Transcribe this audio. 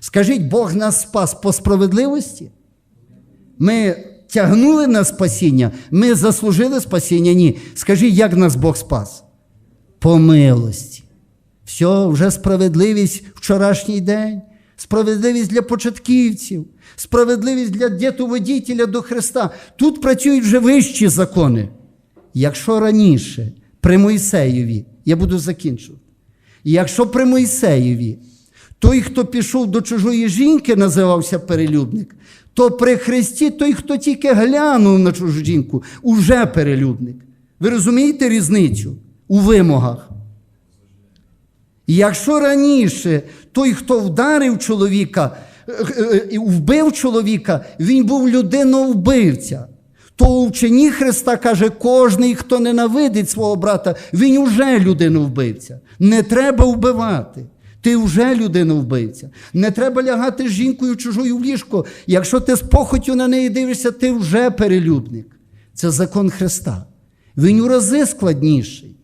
Скажіть, Бог нас спас по справедливості? Ми тягнули на спасіння, ми заслужили спасіння? Ні. Скажіть, як нас Бог спас? По милості. Все, вже справедливість вчорашній день, справедливість для початківців, справедливість для дітоводітеля до Христа. Тут працюють вже вищі закони. Якщо раніше при Мойсеєві, я буду закінчувати, якщо при Мойсеєві той, хто пішов до чужої жінки, називався перелюбник, то при Христі той, хто тільки глянув на чужу жінку, уже перелюбник. Ви розумієте різницю у вимогах? Якщо раніше той, хто вдарив чоловіка, е, е, і вбив чоловіка, він був людиновбивця, то у вченні Христа каже, кожний, хто ненавидить свого брата, він уже людиновбивця. Не треба вбивати. Ти вже людина вбивця. Не треба лягати з жінкою чужою в ліжко. Якщо ти з похотю на неї дивишся, ти вже перелюбник. Це закон Христа. Він у рази складніший.